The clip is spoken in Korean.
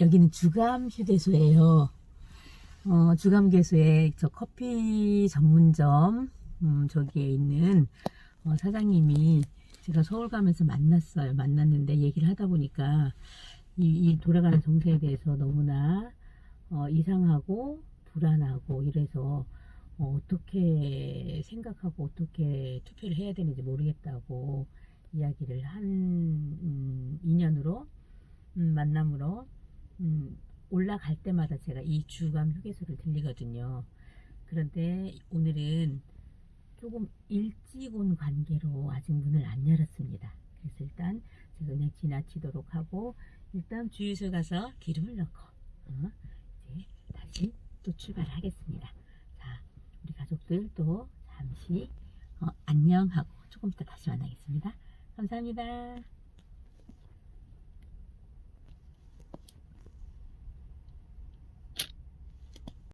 여기는 주감 휴게소예요. 어, 주감 휴게소에 저 커피 전문점 음, 저기에 있는 어, 사장님이 제가 서울 가면서 만났어요. 만났는데 얘기를 하다 보니까 이, 이 돌아가는 정세에 대해서 너무나 어, 이상하고 불안하고 이래서 어, 어떻게 생각하고 어떻게 투표를 해야 되는지 모르겠다고 이야기를 한 음, 인연으로 음, 만남으로 음, 올라갈 때마다 제가 이 주감 휴게소를 들리거든요. 그런데 오늘은 조금 일찍 온 관계로 아직 문을 안 열었습니다. 그래서 일단 제가 그냥 지나치도록 하고 일단 주유소 가서 기름을 넣고 어, 이제 다시 또 출발하겠습니다. 자, 우리 가족들 또 잠시 어, 안녕하고 조금 이따 다시 만나겠습니다. 감사합니다.